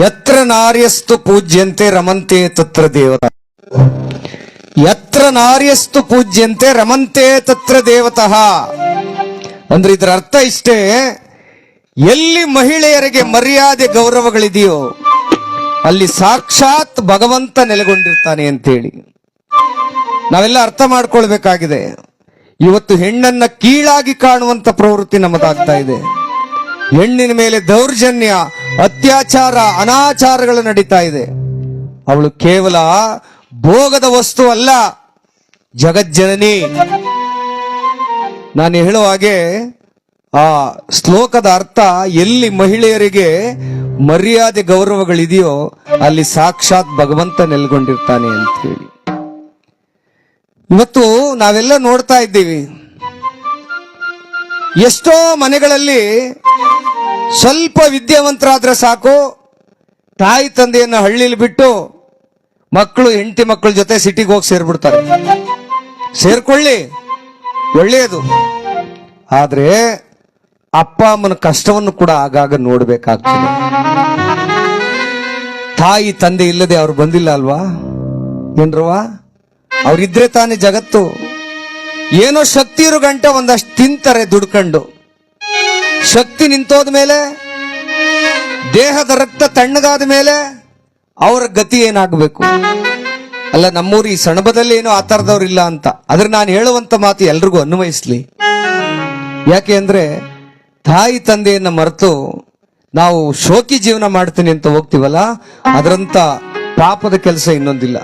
ಯತ್ರ ನಾರ್ಯಸ್ತು ಪೂಜ್ಯಂತೆ ರಮಂತೆ ತತ್ರ ದೇವತಾ. ಯತ್ರ ನಾರ್ಯಸ್ತು ಪೂಜ್ಯಂತೆ ರಮಂತೆ ತತ್ರ ದೇವತಃ. ಅಂದ್ರೆ ಇದರ ಅರ್ಥ ಇಷ್ಟೇ, ಎಲ್ಲಿ ಮಹಿಳೆಯರಿಗೆ ಮರ್ಯಾದೆ ಗೌರವಗಳಿದೆಯೋ, ಅಲ್ಲಿ ಸಾಕ್ಷಾತ್ ಭಗವಂತ ನೆಲೆಗೊಂಡಿರ್ತಾನೆ ಅಂತೇಳಿ. ನಾವೆಲ್ಲ ಅರ್ಥ ಮಾಡ್ಕೊಳ್ಬೇಕಾಗಿದೆ. ಇವತ್ತು ಹೆಣ್ಣನ್ನ ಕೀಳಾಗಿ ಕಾಣುವಂತ ಪ್ರವೃತ್ತಿ ನಮ್ಮದಾಗ್ತಾ ಇದೆ. ಹೆಣ್ಣಿನ ಮೇಲೆ ದೌರ್ಜನ್ಯ, ಅತ್ಯಾಚಾರ, ಅನಾಚಾರಗಳು ನಡೀತಾ ಇದೆ. ಅವಳು ಕೇವಲ ಭೋಗದ ವಸ್ತು ಅಲ್ಲ, ಜಗಜ್ಜನನಿ. ನಾನು ಹೇಳುವ ಹಾಗೆ ಆ ಶ್ಲೋಕದ ಅರ್ಥ ಎಲ್ಲಿ ಮಹಿಳೆಯರಿಗೆ ಮರ್ಯಾದೆ ಗೌರವಗಳಿದೆಯೋ ಅಲ್ಲಿ ಸಾಕ್ಷಾತ್ ಭಗವಂತ ನೆಲೆಗೊಂಡಿರ್ತಾನೆ ಅಂತ ಹೇಳಿ. ಇವತ್ತು ನಾವೆಲ್ಲ ನೋಡ್ತಾ ಇದ್ದೀವಿ. ಎಷ್ಟೋ ಮನೆಗಳಲ್ಲಿ ಸ್ವಲ್ಪ ವಿದ್ಯಾವಂತರಾದ್ರೆ ಸಾಕು. ತಾಯಿ ತಂದೆಯನ್ನು ಹಳ್ಳಿಲಿ ಬಿಟ್ಟು ಮಕ್ಕಳು, ಹೆಂಡತಿ ಮಕ್ಕಳ ಜೊತೆ ಸಿಟಿಗೆ ಹೋಗಿ ಸೇರ್ಬಿಡ್ತಾರೆ. ಸೇರ್ಕೊಳ್ಳಿ. ಒಳ್ಳೆಯದು. ಆದ್ರೆ ಅಪ್ಪ ಅಮ್ಮನ ಕಷ್ಟವನ್ನು ಕೂಡ ಆಗಾಗ ನೋಡಬೇಕಾಗ್ತದೆ. ತಾಯಿ, ತಂದೆ ಇಲ್ಲದೆ ಅವ್ರು ಬಂದಿಲ್ಲ ಅಲ್ವಾ? ಏನ್ರವಾ ಅವ್ರಿದ್ರೆ ತಾನೇ ಜಗತ್ತು. ಏನೋ ಶಕ್ತಿ ಇರೋ ಗಂಟೆ ಒಂದಷ್ಟು ತಿಂತಾರೆ ದುಡ್ಕೊಂಡು. ಶಕ್ತಿ ನಿಂತೋದ ಮೇಲೆ, ದೇಹದ ರಕ್ತ ತಣ್ಣಗಾದ ಮೇಲೆ ಅವರ ಗತಿ ಏನಾಗಬೇಕು? ಅಲ್ಲ, ನಮ್ಮೂರು ಈ ಸಣಬದಲ್ಲಿ ಏನೋ ಆ ಇಲ್ಲ ಅಂತ. ಆದ್ರೆ ನಾನು ಹೇಳುವಂತ ಮಾತು ಎಲ್ರಿಗೂ ಅನ್ವಯಿಸ್ಲಿ. ಯಾಕೆ ಅಂದ್ರೆ, ತಾಯಿ ತಂದೆಯನ್ನ ಮರೆತು ನಾವು ಶೋಕಿ ಜೀವನ ಮಾಡ್ತೀನಿ ಅಂತ ಹೋಗ್ತೀವಲ್ಲ, ಅದರಂತ ಪಾಪದ ಕೆಲಸ ಇನ್ನೊಂದಿಲ್ಲ.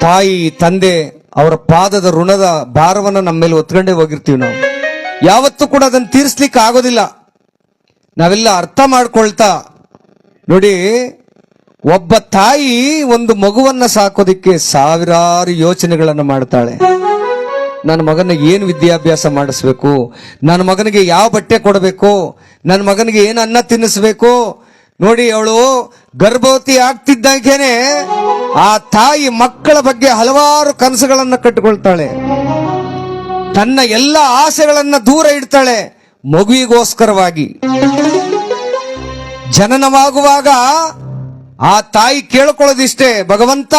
ತಾಯಿ, ತಂದೆ ಅವರ ಪಾದದ ಋಣದ ಭಾರವನ್ನು ನಮ್ಮ ಮೇಲೆ ಹೊತ್ಕೊಂಡೇ ಹೋಗಿರ್ತೀವಿ ನಾವು. ಯಾವತ್ತೂ ಕೂಡ ಅದನ್ನು ತೀರಿಸ್ಲಿಕ್ಕೆ ಆಗೋದಿಲ್ಲ ನಾವೆಲ್ಲ ಅರ್ಥ ಮಾಡ್ಕೊಳ್ತಾ, ನೋಡಿ, ಒಬ್ಬ ತಾಯಿ ಒಂದು ಮಗುವನ್ನ ಸಾಕೋದಿಕ್ಕೆ ಸಾವಿರಾರು ಯೋಚನೆಗಳನ್ನು ಮಾಡ್ತಾಳೆ. ನನ್ನ ಮಗನ ಏನು ವಿದ್ಯಾಭ್ಯಾಸ ಮಾಡಿಸ್ಬೇಕು? ನನ್ನ ಮಗನಿಗೆ ಯಾವ ಬಟ್ಟೆ ಕೊಡಬೇಕು? ನನ್ನ ಮಗನಿಗೆ ಏನು ಅನ್ನ ತಿನ್ನಿಸ್ಬೇಕು? ನೋಡಿ, ಅವಳು ಗರ್ಭವತಿ ಆಗ್ತಿದ್ದಾಗೇನೆ ಆ ತಾಯಿ ಮಕ್ಕಳ ಬಗ್ಗೆ ಹಲವಾರು ಕನಸುಗಳನ್ನು ಕಟ್ಟಿಕೊಳ್ತಾಳೆ. ತನ್ನ ಎಲ್ಲ ಆಸೆಗಳನ್ನ ದೂರ ಇಡ್ತಾಳೆ ಮಗುವಿಗೋಸ್ಕರವಾಗಿ. ಜನನವಾಗುವಾಗ ಆ ತಾಯಿ ಕೇಳ್ಕೊಳ್ಳೋದಿಷ್ಟೇ, ಭಗವಂತ,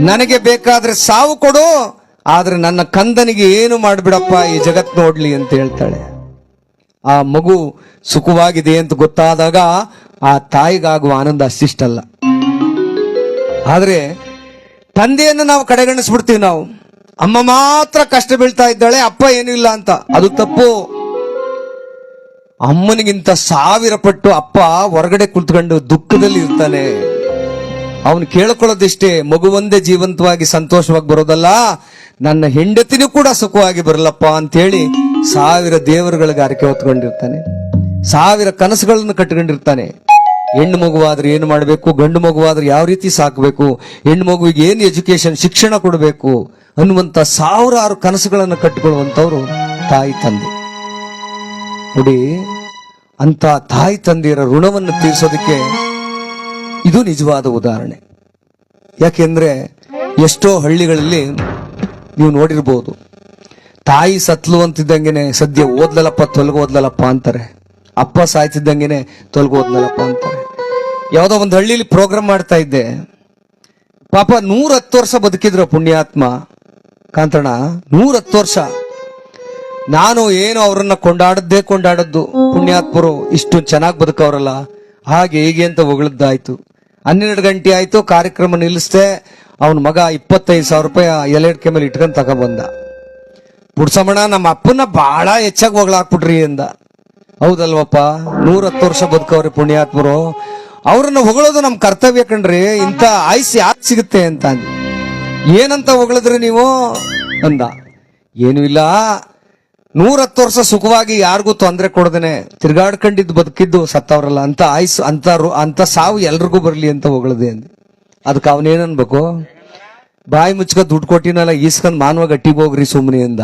ನನಗೆ ಬೇಕಾದ್ರೆ ಸಾವು ಕೊಡು, ಆದ್ರೆ ನನ್ನ ಕಂದನಿಗೆ ಏನು ಮಾಡ್ಬಿಡಪ್ಪ ಈ ಜಗತ್ ನೋಡ್ಲಿ ಅಂತ ಹೇಳ್ತಾಳೆ. ಆ ಮಗು ಸುಖವಾಗಿದೆ ಅಂತ ಗೊತ್ತಾದಾಗ ಆ ತಾಯಿಗಾಗುವ ಆನಂದ ಅಷ್ಟಿಷ್ಟಲ್ಲ. ಆದ್ರೆ ತಂದೆಯನ್ನು ನಾವು ಕಡೆಗಣಿಸ್ಬಿಡ್ತೀವಿ ನಾವು. ಅಮ್ಮ ಮಾತ್ರ ಕಷ್ಟ ಬೀಳ್ತಾ ಇದ್ದಾಳೆ, ಅಪ್ಪ ಏನೂ ಇಲ್ಲ ಅಂತ. ಅದು ತಪ್ಪು. ಅಮ್ಮನಿಗಿಂತ ಸಾವಿರ ಪಟ್ಟು ಅಪ್ಪ ಹೊರಗಡೆ ಕುಳಿತುಕೊಂಡು ದುಃಖದಲ್ಲಿ ಇರ್ತಾನೆ. ಅವನು ಕೇಳ್ಕೊಳ್ಳೋದಿಷ್ಟೇ ಮಗುವೊಂದೇ ಜೀವಂತವಾಗಿ ಸಂತೋಷವಾಗಿ ಬರೋದಲ್ಲ, ನನ್ನ ಹೆಂಡತಿನೂ ಕೂಡ ಸುಖವಾಗಿ ಬರಲಪ್ಪ ಅಂತೇಳಿ ಸಾವಿರ ದೇವರುಗಳಿಗೆ ಅರಕೆ ಹೊತ್ಕೊಂಡಿರ್ತಾನೆ. ಸಾವಿರ ಕನಸುಗಳನ್ನು ಕಟ್ಕೊಂಡಿರ್ತಾನೆ ಹೆಣ್ಣು ಮಗುವಾದ್ರೆ ಏನು ಮಾಡಬೇಕು, ಗಂಡು ಮಗುವಾದ್ರೆ ಯಾವ ರೀತಿ ಸಾಕಬೇಕು, ಹೆಣ್ಣು ಮಗುವಿಗೆ ಏನು ಎಜುಕೇಶನ್ ಶಿಕ್ಷಣ ಕೊಡಬೇಕು ಅನ್ನುವಂತ ಸಾವಿರಾರು ಕನಸುಗಳನ್ನು ಕಟ್ಟಿಕೊಳ್ಳುವಂಥವ್ರು ತಾಯಿ ತಂದೆ. ನೋಡಿ ಅಂತ ತಾಯಿ ತಂದೆಯರ ಋಣವನ್ನು ತೀರಿಸೋದಕ್ಕೆ ಇದು ನಿಜವಾದ ಉದಾಹರಣೆ. ಯಾಕೆಂದ್ರೆ ಎಷ್ಟೋ ಹಳ್ಳಿಗಳಲ್ಲಿ ನೀವು ನೋಡಿರ್ಬೋದು, ತಾಯಿ ಸತ್ಲು ಅಂತಿದ್ದಂಗೆನೆ ಸದ್ಯ ಓದ್ಲಲ್ಲಪ್ಪ ತೊಲಗು ಓದ್ಲಲ್ಲಪ್ಪ ಅಂತಾರೆ. ಅಪ್ಪ ಸಾಯ್ತಿದ್ದಂಗೆನೆ ತೊಲಗು ಓದ್ಲಲ್ಲಪ್ಪ ಅಂತಾರೆ. ಯಾವುದೋ ಒಂದು ಹಳ್ಳಿಲಿ ಪ್ರೋಗ್ರಾಮ್ ಮಾಡ್ತಾ ಇದ್ದೆ. ಪಾಪ ನೂರ ಹತ್ತು ವರ್ಷ ಬದುಕಿದ್ರು ಪುಣ್ಯಾತ್ಮ. ಕಾಂತಣ್ಣ ನೂರ ಹತ್ತು ವರ್ಷ. ನಾನು ಏನು ಅವರನ್ನ ಕೊಂಡಾಡದ್ದೇ ಕೊಂಡಾಡದ್ದು. ಪುಣ್ಯಾತ್ಮರು ಇಷ್ಟು ಚೆನ್ನಾಗಿ ಬದುಕವ್ರಲ್ಲ. ಹಾಗೆ ಹೀಗೆ ಅಂತ ಹೊಗಳದ್ದಾಯ್ತು ಹನ್ನೆರಡು ಗಂಟೆ ಆಯ್ತು, ಕಾರ್ಯಕ್ರಮ ನಿಲ್ಲಿಸ್ದೆ, ಅವನ ಮಗ ಇಪ್ಪತ್ತೈದು ಸಾವಿರ ರೂಪಾಯಿ ಎಲೆಡ್ಕೆ ಮೇಲೆ ಇಟ್ಕೊಂಡು ತಗೊಂಬಂದ. ಪುಡ್ಸಮಣ ನಮ್ಮ ಅಪ್ಪನ ಬಹಳ ಹೆಚ್ಚಾಗಿ ಹೊಗಳಾಕ್ಬಿಟ್ರಿ ಎಂದ ಹೌದಲ್ವಪ್ಪ, ನೂರತ್ತು ವರ್ಷ ಬದುಕವ್ರಿ ಪುಣ್ಯಾತ್ಮರು. ಅವ್ರನ್ನ ಹೊಗಳೋದು ನಮ್ಮ ಕರ್ತವ್ಯ ಕಣ್ರಿ ಇಂಥ ಆಯ್ಸ್ ಯಾಕೆ ಸಿಗುತ್ತೆ ಅಂತ ಅಂದೆ ಏನಂತ ಹೊಗಳಿದ್ರಿ ನೀವು? ಅಂದ. ಏನು ಇಲ್ಲ. ನೂರ ಹತ್ತು ವರ್ಷ ಸುಖವಾಗಿ ಯಾರಿಗೂ ತೊಂದರೆ ಕೊಡದೇನೆ. ತಿರ್ಗಾಡ್ಕೊಂಡಿದ್ದು ಬದುಕಿದ್ದು ಸತ್ತವ್ರಲ್ಲ. ಅಂತ ಆಯ್ಸು, ಅಂತ ಅಂತ ಸಾವು ಎಲ್ರಿಗೂ ಬರಲಿ ಅಂತ ಹೊಗಳದೆ ಅಂದ. ಅದಕ್ಕೆ ಅವನೇನನ್ಬೇಕು ಬಾಯಿ ಮುಚ್ಕ ದುಡ್ಡು ಕೊಟ್ಟಿನಲ್ಲ, ಈಸ್ಕೊಂಡ್ ಮಾನವ ಹೋಗ್ರಿ ಸುಮ್ಮನೆ ಅಂದ.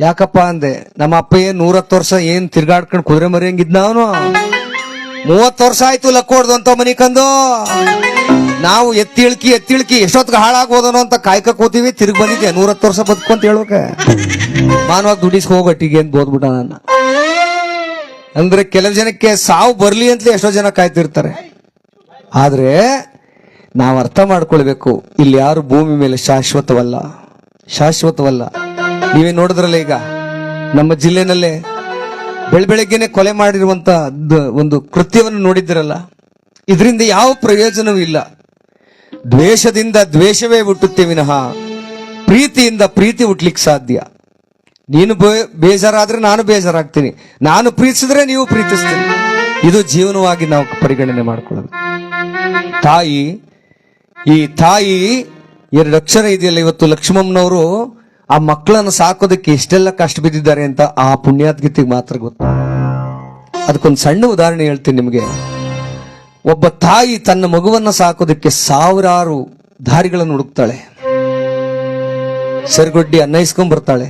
ಯಾಕಪ್ಪ ಅಂದೆ, ನಮ್ಮ ಅಪ್ಪ ಏನ್ ನೂರ ಹತ್ತು ವರ್ಷ ಏನ್ ತಿರ್ಗಾಡ್ಕೊಂಡು ಕುದುರೆ ಮರಿಯಂಗಿದ್ನ ಅವನು ಮೂವತ್ತು ವರ್ಷ ಆಯ್ತು ಲಕ್ಕೋಡ್ದು ಅಂತ ಮನಿ ಕಂದು? ನಾವು ಎತ್ತಿಳ್ಕಿ ಎತ್ತಿಳ್ಕಿ ಎಷ್ಟೊತ್ತಿಗೆ ಹಾಳಾಗೋದನೋ ಅಂತ ಕಾಯ್ಕ ಕೂತೀವಿ ತಿರುಗಿ ಬಂದಿದ್ದೆ. ನೂರತ್ತು ವರ್ಷ ಬದುಕು ಅಂತ ಹೇಳ್ಬೇಕ. ಮಾನವಾಗ ದುಡಿಸ್ಕೊ ಹೋಗಟ್ಟಿಗೆ ಅಂತ ಬೋದ್ಬಿಟ್ಟ ನನ್ನ. ಅಂದ್ರೆ ಕೆಲವು ಜನಕ್ಕೆ ಸಾವು ಬರ್ಲಿ ಅಂತಲೇ ಎಷ್ಟೋ ಜನ ಕಾಯ್ತಿರ್ತಾರೆ. ಆದ್ರೆ ನಾವು ಅರ್ಥ ಮಾಡ್ಕೊಳ್ಬೇಕು. ಇಲ್ಲಿ ಯಾರು ಭೂಮಿ ಮೇಲೆ ಶಾಶ್ವತವಲ್ಲ. ಶಾಶ್ವತವಲ್ಲ. ನೀವೇ ನೋಡಿದ್ರಲ್ಲ ಈಗ? ನಮ್ಮ ಜಿಲ್ಲೆನಲ್ಲೇ ಬೆಳ ಬೆಳಗ್ಗೆನೆ ಕೊಲೆ ಮಾಡಿರುವಂತ ಒಂದು ಕೃತ್ಯವನ್ನು ನೋಡಿದ್ರಲ್ಲ. ಇದರಿಂದ ಯಾವ ಪ್ರಯೋಜನವೂ ಇಲ್ಲ. ದ್ವೇಷದಿಂದ ದ್ವೇಷವೇ ಹುಟ್ಟುತ್ತೆ ವಿನಃ. ಪ್ರೀತಿಯಿಂದ ಪ್ರೀತಿ ಹುಟ್ಲಿಕ್ಕೆ ಸಾಧ್ಯ. ನೀನು ಬೇಜಾರಾದ್ರೆ ನಾನು ಬೇಜಾರಾಗ್ತೀನಿ. ನಾನು ಪ್ರೀತಿಸಿದ್ರೆ ನೀವು ಪ್ರೀತಿಸ್ತೀನಿ ಇದು ಜೀವನವಾಗಿ ನಾವು ಪರಿಗಣನೆ ಮಾಡ್ಕೊಳ್ಳೋದು. ತಾಯಿ, ಈ ತಾಯಿ ಎರಡು ಅಕ್ಷರ ಇದೆಯಲ್ಲ ಇವತ್ತು ಲಕ್ಷ್ಮಮ್ಮನವರು, ಆ ಮಕ್ಕಳನ್ನು ಸಾಕೋದಕ್ಕೆ ಎಷ್ಟೆಲ್ಲ ಕಷ್ಟ ಬಿದ್ದಿದ್ದಾರೆ ಅಂತ ಆ ಪುಣ್ಯಾತ್ಗಿತಿಗೆ ಮಾತ್ರ ಗೊತ್ತು. ಅದಕ್ಕೊಂದು ಸಣ್ಣ ಉದಾಹರಣೆ ಹೇಳ್ತೀನಿ ನಿಮಗೆ. ಒಬ್ಬ ತಾಯಿ ತನ್ನ ಮಗುವನ್ನ ಸಾಕೋದಕ್ಕೆ ಸಾವಿರಾರು ದಾರಿಗಳನ್ನು ಹುಡುಕ್ತಾಳೆ. ಸರಿಗೊಡ್ಡಿ ಅನ್ನೈಸ್ಕೊಂಡ್ ಬರ್ತಾಳೆ.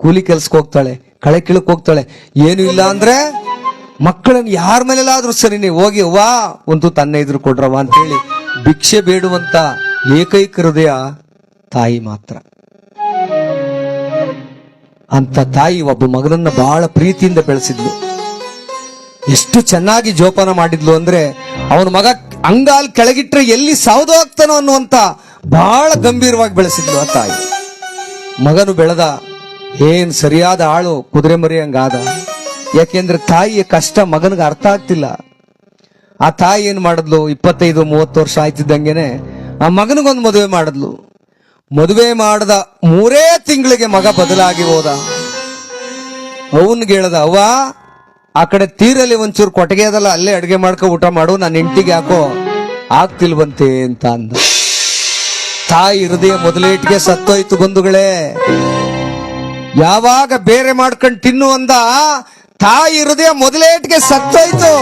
ಕೂಲಿ ಕೆಲ್ಸಕ್ಕೆ ಹೋಗ್ತಾಳೆ, ಕಳೆ ಕೀಳಕ್ ಹೋಗ್ತಾಳೆ. ಏನು ಇಲ್ಲ ಅಂದ್ರೆ ಮಕ್ಕಳನ್ನ ಯಾರ ಮೇಲೆಲ್ಲಾದ್ರೂ ಸರಿ ನೀವು ಹೋಗಿ ವಾ ಒಂದು ತನ್ನ ಇದ್ರು ಕೊಡ್ರವ ಅಂತೇಳಿ ಭಿಕ್ಷೆ ಬೇಡುವಂತ ಏಕೈಕ ಹೃದಯ ತಾಯಿ ಮಾತ್ರ. ಅಂತ ತಾಯಿ ಒಬ್ಬ ಮಗನನ್ನ ಬಹಳ ಪ್ರೀತಿಯಿಂದ ಬೆಳೆಸಿದ್ಲು. ಎಷ್ಟು ಚೆನ್ನಾಗಿ ಜೋಪಾನ ಮಾಡಿದ್ಲು ಅಂದ್ರೆ ಅವನ ಮಗ ಅಂಗಾಲ್ ಕೆಳಗಿಟ್ರೆ ಎಲ್ಲಿ ಸಾವ್ದು ಹೋಗ್ತಾನೋ ಅನ್ನುವಂತ ಬಹಳ ಗಂಭೀರವಾಗಿ ಬೆಳೆಸಿದ್ಲು ಆ ತಾಯಿ. ಮಗನು ಬೆಳೆದ, ಏನ್ ಸರಿಯಾದ ಆಳು ಕುದುರೆ ಮರಿ ಹಂಗಾದ ಯಾಕೆಂದ್ರೆ ತಾಯಿಯ ಕಷ್ಟ ಮಗನಿಗೆ ಅರ್ಥ ಆಗ್ತಿಲ್ಲ. ಆ ತಾಯಿ ಏನ್ ಮಾಡಿದ್ಲು? ಇಪ್ಪತ್ತೈದು, ಮೂವತ್ತು ವರ್ಷ ಆಯ್ತಿದ್ದಂಗೆನೆ ಆ ಮಗನಿಗೊಂದು ಮದುವೆ ಮಾಡಿದ್ಲು. ಮದುವೆ ಮಾಡದ ಮೂರೇ ತಿಂಗಳಿಗೆ ಮಗ ಬದಲಾಗಿ ಹೋದ. ಅವನ್ಗೆ ಹೇಳ್ದ, ಅವ್ವ ಆ ಕಡೆ ತೀರಲ್ಲಿ ಒಂಚೂರು ಕೊಟ್ಟಿಗೆ ಅದಲ್ಲ, ಅಲ್ಲೇ ಅಡುಗೆ ಮಾಡ್ಕೊ ಊಟ ಮಾಡು ನನ್ನ ಇಂಟಿಗೆ ಯಾಕೋ ಆಗ್ತಿಲ್ವಂತೆ ಅಂತ ಅಂದ. ತಾಯಿ ಹೃದಯ ಮೊದಲೇಟ್ಗೆ ಸತ್ತೋಯ್ತು ಬಂಧುಗಳೇ. ಯಾವಾಗ ಬೇರೆ ಮಾಡ್ಕೊಂಡು ತಿನ್ನು ಅಂದ, ತಾಯಿ ಹೃದಯ ಮೊದಲೇಟ್ಗೆ ಸತ್ತೋಯ್ತು.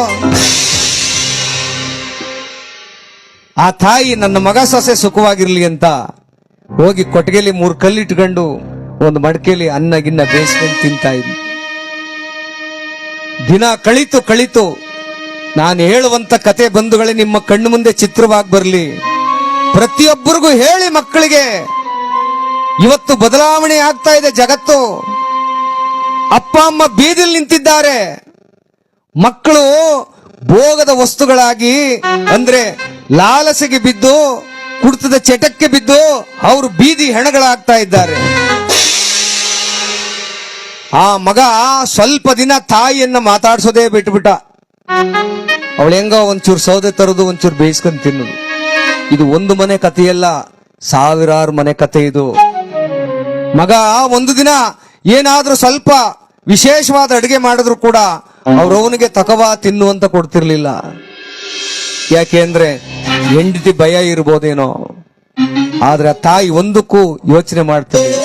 ಆ ತಾಯಿ ನನ್ನ ಮಗ ಸೊಸೆ ಸುಖವಾಗಿರ್ಲಿ ಅಂತ ಹೋಗಿ ಕೊಟ್ಟಿಗೆಲಿ ಮೂರು ಕಲ್ಲಿಟ್ಕೊಂಡು ಒಂದು ಮಡಕೆಯಲ್ಲಿ ಅನ್ನ ಗಿನ್ನ ಬೇಯಿಸ್ಕೊಂಡು ತಿಂತಾ ಇದ್ಲು. ದಿನ ಕಳಿತು ಕಳಿತು. ನಾನು ಹೇಳುವಂತ ಕತೆ ಬಂಧುಗಳೇ, ನಿಮ್ಮ ಕಣ್ಣು ಮುಂದೆ ಚಿತ್ರವಾಗಿ ಬರಲಿ. ಪ್ರತಿಯೊಬ್ಬರಿಗೂ ಹೇಳಿ ಮಕ್ಕಳಿಗೆ, ಇವತ್ತು ಬದಲಾವಣೆ ಆಗ್ತಾ ಇದೆ ಜಗತ್ತು. ಅಪ್ಪ, ಅಮ್ಮ ಬೀದಿಲ್ ನಿಂತಿದ್ದಾರೆ. ಮಕ್ಕಳು ಭೋಗದ ವಸ್ತುಗಳಾಗಿ, ಅಂದ್ರೆ ಲಾಲಸೆಗೆ ಬಿದ್ದು, ಕುಡಿತದ ಚಟಕ್ಕೆ ಬಿದ್ದು, ಅವರು ಬೀದಿ ಹೆಣಗಳಾಗ್ತಾ ಇದ್ದಾರೆ. ಆ ಮಗ ಸ್ವಲ್ಪ ದಿನ ತಾಯಿಯನ್ನ ಮಾತಾಡ್ಸೋದೇ ಬಿಟ್ಬಿಟ್ಟ. ಅವಳು ಹೆಂಗ ಒಂಚೂರು ಸೌದೆ ತರೋದು, ಒಂಚೂರು ಬೇಯಿಸ್ಕೊಂಡು ತಿನ್ನೋದು. ಇದು ಒಂದು ಮನೆ ಕಥೆಯಲ್ಲ, ಸಾವಿರಾರು ಮನೆ ಕಥೆ ಇದು. ಮಗ ಒಂದು ದಿನ ಏನಾದ್ರೂ ಸ್ವಲ್ಪ ವಿಶೇಷವಾದ ಅಡುಗೆ ಮಾಡಿದ್ರು ಕೂಡ ಅವ್ರವನಿಗೆ ತಕವ ತಿನ್ನು ಅಂತ ಕೊಡ್ತಿರ್ಲಿಲ್ಲ. ಯಾಕೆ ಅಂದ್ರೆ ಹೆಂಡತಿ ಭಯ ಇರ್ಬೋದೇನೋ. ಆದ್ರೆ ಆ ತಾಯಿ ಒಂದಕ್ಕೂ ಯೋಚನೆ ಮಾಡ್ತಾಳೆ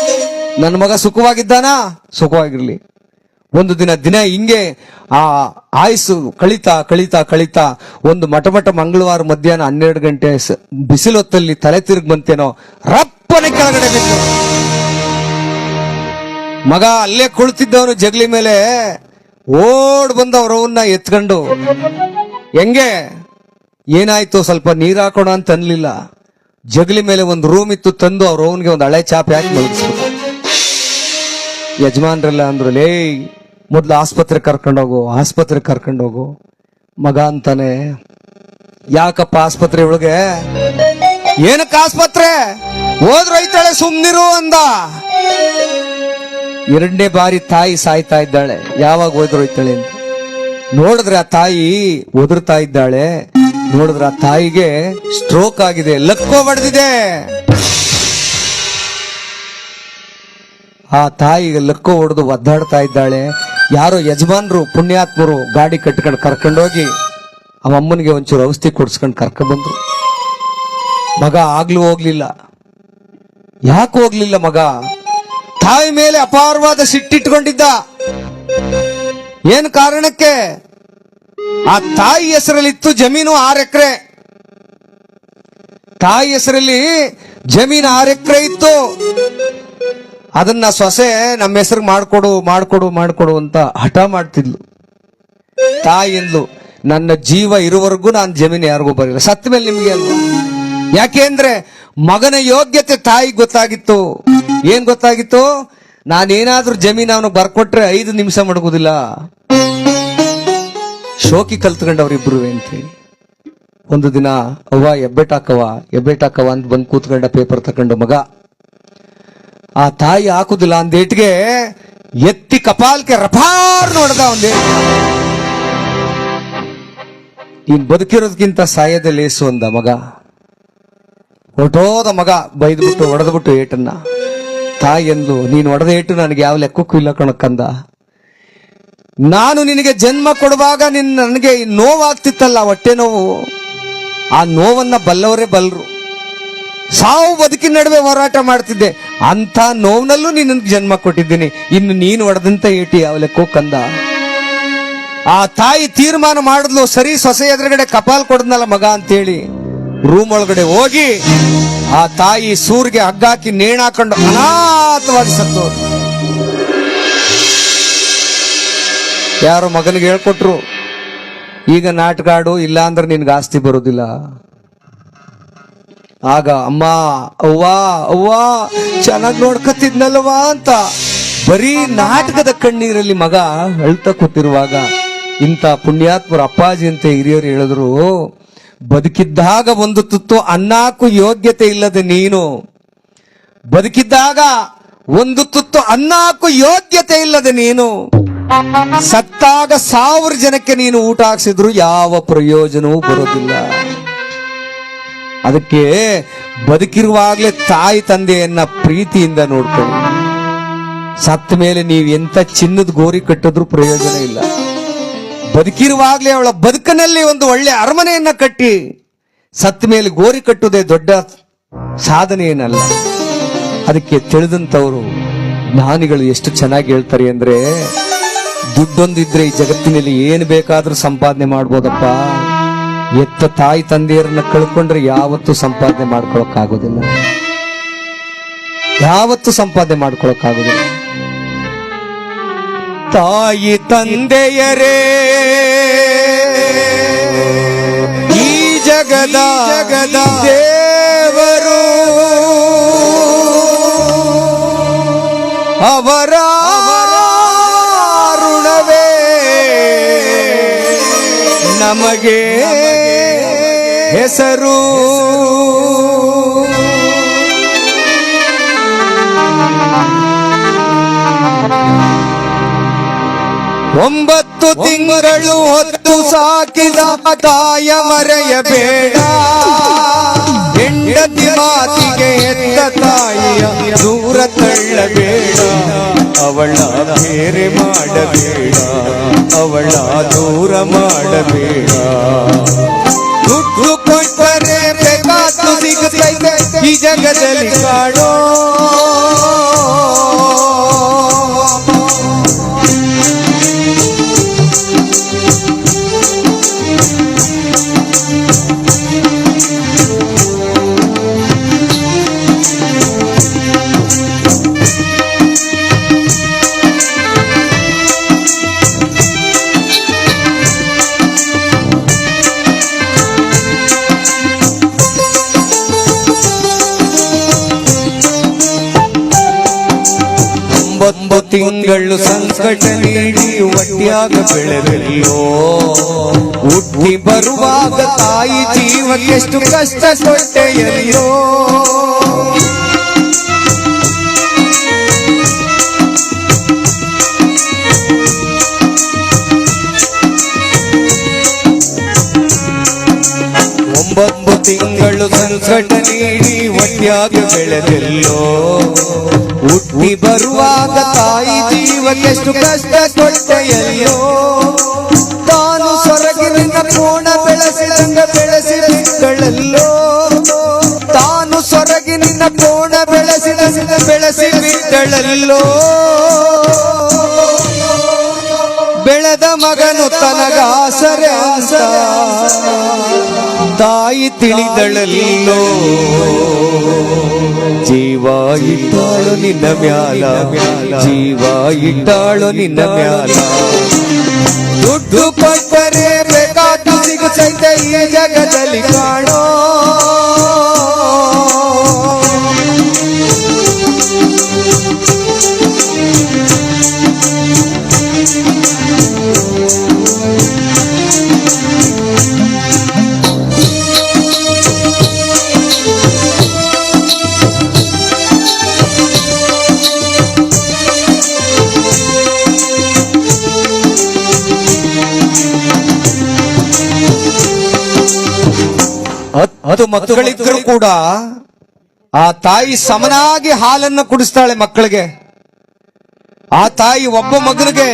ನನ್ನ ಮಗ ಸುಖವಾಗಿದ್ದಾನಾ? ಸುಖವಾಗಿರ್ಲಿ. ಒಂದು ದಿನ ದಿನ ಹಿಂಗೆ ಆ ಆಯಸ್ಸು ಕಳೀತಾ ಕಳೀತಾ ಕಳೀತಾ ಒಂದು ಮಟಮಟ ಮಂಗಳವಾರ ಮಧ್ಯಾಹ್ನ ಹನ್ನೆರಡು ಗಂಟೆ ಬಿಸಿಲೊತ್ತಲ್ಲಿ ತಲೆ ತಿರುಗಿ ಬಂತೇನೋ ರಪ್ಪನೆ ಕೆಳಗಡೆ ಬಿತ್ತು ಮಗ ಅಲ್ಲೇ ಕುಳಿತಿದ್ದವನು ಜಗಲಿ ಮೇಲೆ ಓಡ್ ಬಂದ ಅವರವನ್ನ ಎತ್ಕೊಂಡು. ಹೆಂಗೆ? ಏನಾಯ್ತು? ಸ್ವಲ್ಪ ನೀರ್ ಹಾಕೋಣ ಅಂತ ಅನ್ಲಿಲ್ಲ. ಜಗಲಿ ಮೇಲೆ ಒಂದು ರೂಮ್ ಇತ್ತು, ತಂದು ಅವ್ರ ಒಂದು ಹಳೆ ಚಾಪೆ ಹಾಕಿ ಮಲಗಿಸ್ಬಿಟ್ಟ ಯಜಮಾನ್ರೆಲ್ಲ ಅಂದ್ರು ಲೇ ಮೊದ್ಲು ಆಸ್ಪತ್ರೆ ಕರ್ಕೊಂಡೋಗು ಆಸ್ಪತ್ರೆ ಕರ್ಕೊಂಡೋಗು ಮಗ ಅಂತಾನೆ, ಯಾಕಪ್ಪ ಆಸ್ಪತ್ರೆ ಒಳಗೆ? ಏನಕ್ಕೆ ಆಸ್ಪತ್ರೆ? ಹೋದ್ರೈತಾಳೆ ಸುಮ್ನಿರು ಅಂದ. ಎರಡನೇ ಬಾರಿ ತಾಯಿ ಸಾಯ್ತಾ ಇದ್ದಾಳೆ. ಯಾವಾಗ ಹೋದ್ರೈತಾಳೆ ಅಂತ? ನೋಡಿದ್ರೆ ಆ ತಾಯಿ ಒದರ್ತಾ ಇದ್ದಾಳೆ. ನೋಡಿದ್ರೆ ಆ ತಾಯಿಗೆ ಸ್ಟ್ರೋಕ್ ಆಗಿದೆ, ಲಕ್ಕೋ ಬಡ್ದಿದೆ. ಆ ತಾಯಿ ಲೆಕ್ಕ ಹೊಡೆದು ಒದ್ದಾಡ್ತಾ ಇದ್ದಾಳೆ. ಯಾರೋ ಯಜಮಾನ್ರು, ಪುಣ್ಯಾತ್ಮರು ಗಾಡಿ ಕಟ್ಕೊಂಡು ಕರ್ಕೊಂಡೋಗಿ ಅವ ಅಮ್ಮನಿಗೆ ಒಂಚೂರು ಔಷಧಿ ಕೊಡ್ಸ್ಕೊಂಡು ಕರ್ಕೊಂಡ್ಬಂದ್ರು ಮಗ ಆಗ್ಲೂ ಹೋಗ್ಲಿಲ್ಲ. ಯಾಕೆ ಹೋಗ್ಲಿಲ್ಲ ಮಗ? ತಾಯಿ ಮೇಲೆ ಅಪಾರವಾದ ಸಿಟ್ಟಿಟ್ಕೊಂಡಿದ್ದ. ಏನ್ ಕಾರಣಕ್ಕೆ? ಆ ತಾಯಿ ಹೆಸರಲ್ಲಿತ್ತು ಜಮೀನು ಆರು ಎಕರೆ. ತಾಯಿ ಹೆಸರಲ್ಲಿ ಜಮೀನು ಆರು ಎಕರೆ ಇತ್ತು. ಅದನ್ನ ಸೊಸೆ ನಮ್ಮ ಹೆಸರು ಮಾಡ್ಕೊಡು ಮಾಡ್ಕೊಡು ಮಾಡ್ಕೊಡು ಅಂತ ಹಠ ಮಾಡ್ತಿದ್ಲು. ತಾಯಿ ಎಂದ್ಲು ನನ್ನ ಜೀವ ಇರುವವರೆಗೂ ನಾನು ಜಮೀನು ಯಾರಿಗೂ ಬರಲಿಲ್ಲ. ಸತ್ತ ಮೇಲೆ ನಿಮ್ಗೆ ಅಲ್ವಾ? ಯಾಕೆಂದ್ರೆ ಮಗನ ಯೋಗ್ಯತೆ ತಾಯಿಗೆ ಗೊತ್ತಾಗಿತ್ತು. ಏನ್ ಗೊತ್ತಾಗಿತ್ತು? ನಾನೇನಾದ್ರೂ ಜಮೀನು ಅವನು ಬರ್ಕೊಟ್ರೆ ಐದು ನಿಮಿಷ ಮಡಗುದಿಲ್ಲ. ಶೋಕಿ ಕಲ್ತ್ಕೊಂಡವ್ರಿಬ್ರು ಅಂತೇಳಿ ಒಂದು ದಿನ ಅವ್ವ ಎಬ್ಬೆಟಾಕವ ಎಬ್ಬೆಟಾಕವ ಅಂತ ಬಂದು ಕೂತ್ಕೊಂಡ ಪೇಪರ್ ತಕೊಂಡು ಮಗ. ಆ ತಾಯಿ ಹಾಕುದಿಲ್ಲ ಅಂದೇಟ್ಗೆ ಎತ್ತಿ ಕಪಾಲ್ಕೆ ರಫಾರ್ ನೋಡ್ದ ಒಂದೇ. ನೀನ್ ಬದುಕಿರೋದ್ಕಿಂತ ಸಾಯದಲ್ಲಿ ಲೇಸು ಅಂದ ಮಗ. ಹೊಟ್ಟೋದ ಮಗ ಬೈದ್ಬಿಟ್ಟು ಹೊಡೆದ್ಬಿಟ್ಟು ಏಟನ್ನ. ತಾಯಿ ಎಂದು ನೀನು ಹೊಡೆದ ಏಟು ನನಗೆ ಯಾವ ಲೆಕ್ಕಕ್ಕೂ ಇಲ್ಲ ಕಣಕ್ಕಂದ ನಾನು ನಿನಗೆ ಜನ್ಮ ಕೊಡುವಾಗ ನಿನ್ನ ನನಗೆ ನೋವಾಗ್ತಿತ್ತಲ್ಲ ಹೊಟ್ಟೆ ನೋವು. ಆ ನೋವನ್ನ ಬಲ್ಲವರೇ ಬಲ್ರು. ಸಾವು ಬದುಕಿನ ನಡುವೆ ಹೋರಾಟ ಮಾಡ್ತಿದ್ದೆ. ಅಂತ ನೋವಿನಲ್ಲೂ ನಿನ್ನ ಜನ್ಮ ಕೊಟ್ಟಿದ್ದೀನಿ. ಇನ್ನು ನೀನು ಹೊಡೆದಂತ ಏಟಿ ಅವಲಕ್ಕೋ ಲೆಕ್ಕೋ ಕಂದ. ಆ ತಾಯಿ ತೀರ್ಮಾನ ಮಾಡಿದ್ಲು, ಸರಿ ಸೊಸೆ ಎದುರುಗಡೆ ಕಪಾಲ್ ಕೊಡದ್ನಲ್ಲ ಮಗ ಅಂತೇಳಿ. ರೂಮ್ ಒಳಗಡೆ ಹೋಗಿ ಆ ತಾಯಿ ಸೂರ್ಗೆ ಹಗ್ಗಾಕಿ ನೇಣಾಕೊಂಡು ಅನಾಥವಾಗಿ ಸತ್ತು. ಯಾರು ಮಗನಿಗೆ ಹೇಳ್ಕೊಟ್ರು, ಈಗ ನಾಟಕಾಡು ಇಲ್ಲ ಅಂದ್ರೆ ನಿನ್ಗೆ ಆಸ್ತಿ ಬರೋದಿಲ್ಲ. ಆಗ ಅಮ್ಮ, ಅವ್ವಾ ಅವ್ವಾ, ಚೆನ್ನಾಗಿ ನೋಡ್ಕತ್ತಿದ್ನಲ್ವಾ ಅಂತ. ಬರೀ ನಾಟಕದ ಕಣ್ಣೀರಲ್ಲಿ ಮಗ ಅಳ್ತಾ ಕೂತಿರುವಾಗ ಇಂಥ ಪುಣ್ಯಾತ್ಮರ ಅಪ್ಪಾಜಿ ಅಂತ ಹಿರಿಯರು ಹೇಳಿದ್ರು, ಬದುಕಿದ್ದಾಗ ಒಂದು ತುತ್ತು ಅನ್ನಕ್ಕೂ ಯೋಗ್ಯತೆ ಇಲ್ಲದೆ ನೀನು. ಬದುಕಿದ್ದಾಗ ಒಂದು ತುತ್ತು ಅನ್ನಕ್ಕೂ ಯೋಗ್ಯತೆ ಇಲ್ಲದೆ ನೀನು. ಸತ್ತಾಗ ಸಾವಿರ ಜನಕ್ಕೆ ನೀನು ಊಟ ಹಾಕ್ಸಿದ್ರು, ಯಾವ ಪ್ರಯೋಜನವೂ ಬರೋದಿಲ್ಲ. ಅದಕ್ಕೆ ಬದುಕಿರುವಾಗಲೇ ತಾಯಿ ತಂದೆಯನ್ನ ಪ್ರೀತಿಯಿಂದ ನೋಡ್ಕೊಳ್ಳಿ. ಸತ್ತ ಮೇಲೆ ನೀವು ಎಂತ ಚಿನ್ನದ ಗೋರಿ ಕಟ್ಟಿದ್ರು ಪ್ರಯೋಜನ ಇಲ್ಲ. ಬದುಕಿರುವಾಗಲೇ ಅವಳ ಬದುಕಿನಲ್ಲಿ ಒಂದು ಒಳ್ಳೆ ಅರಮನೆಯನ್ನ ಕಟ್ಟಿ, ಸತ್ತ ಮೇಲೆ ಗೋರಿ ಕಟ್ಟುವುದೇ ದೊಡ್ಡ ಸಾಧನೆ ಏನಲ್ಲ ಅದಕ್ಕೆ ತಿಳಿದಂತವರು ಜ್ಞಾನಿಗಳು ಎಷ್ಟು ಚೆನ್ನಾಗಿ ಹೇಳ್ತಾರೆ ಅಂದ್ರೆ, ದುಡ್ಡೊಂದಿದ್ರೆ ಈ ಜಗತ್ತಿನಲ್ಲಿ ಏನು ಬೇಕಾದ್ರೂ ಸಂಪಾದನೆ ಮಾಡ್ಬೋದಪ್ಪ. ಎತ್ತ ತಾಯಿ ತಂದೆಯರನ್ನ ಕಳ್ಕೊಂಡ್ರೆ ಯಾವತ್ತು ಸಂಪಾದನೆ ಮಾಡ್ಕೊಳಕ್ಕಾಗೋದಿಲ್ಲ. ಯಾವತ್ತು ಸಂಪಾದನೆ ಮಾಡ್ಕೊಳಕ್ಕಾಗೋದಿಲ್ಲ. ತಾಯಿ ತಂದೆಯರೇ, ಈ ಜಗದ ಜಗದ ದೇವರು ಅವರ ಋಣವೇ. ನಮಗೆ ಹೆಸರು. ಒಂಬತ್ತು ತಿಂಗಳು ಹೊತ್ತು ಸಾಕಿದ ತಾಯ ಮರೆಯಬೇಡ. ಹೆಂಡತಿ ಮಾತಿಗೆ ಎತ್ತ ತಾಯಿಯ ದೂರ ತಳ್ಳಬೇಡ. ಅವಳ ಬೇರೆ ಮಾಡಬೇಡ. ಅವಳ ದೂರ ಮಾಡಬೇಡ. ಸಿಗುತ್ತೈತೆ ಈ ಒಂಬತ್ತು ತಿಂಗಳು ಸಂಕಟ ನೀಡಿ ಒಟ್ಟಿಯಾಗ ಬೆಳೆದೆಲ್ಲೋ. ಹುಟ್ಟಿ ಬರುವಾಗ ತಾಯಿ ಜೀವಕ್ಕೆಷ್ಟು ಕಷ್ಟ ಕೊಟ್ಟೆಯಲ್ಲೋ ಒಂಬತ್ತು ತಿಂಗಳು ಸಂಕಟ ನೀಡಿ ಒಟ್ಟಿಯಾಗ ಬೆಳೆದೆಲ್ಲೋ. ಹುಟ್ಟಿ ಬರುವಾಗ ತಾಯಿ ಜೀವಕ್ಕೆಷ್ಟು ಕಷ್ಟ ಕೊಟ್ಟೆಯಲ್ಲೋ ತಾನು ಸೊರಗಿನಿಂದ ಕೋಣ ಬೆಳೆಸಿದಂಗ ಬೆಳೆಸಿ ಬಿಟ್ಟಳಲ್ಲೋ. ತಾನು ಸೊರಗಿನಿಂದ ಕೋಣ ಬೆಳೆಸಿದಂಗ ಬೆಳೆಸಿ ಬಿಟ್ಟಳಲ್ಲೋ. ಬೆಳೆದ ಮಗನು ತನಗಾಸರೆ ತಾಯಿ ತಿಳಿದಳಲ್ಲೋ? ಜೀವ ಇಟ್ಟಾಳು ನಿನ್ನ ಮ್ಯಾಲ. ಜೀವ ಇಟ್ಟಾಳು ನಿನ್ನ ಮ್ಯಾಲ. ದುಡ್ಡು ಕೊಟ್ಟರೆ ಬೇಕಾದ ಸಿಗುತ್ತೈತೆ ಈ ಜಗದಲ್ಲಿ ಕಾಣೋ. ಹತ್ತು ಮಕ್ಕಳಿದ್ರು ಕೂಡ ಆ ತಾಯಿ ಸಮನಾಗಿ ಹಾಲನ್ನು ಕುಡಿಸ್ತಾಳೆ ಮಕ್ಕಳಿಗೆ. ಆ ತಾಯಿ ಒಬ್ಬ ಮಗನಿಗೆ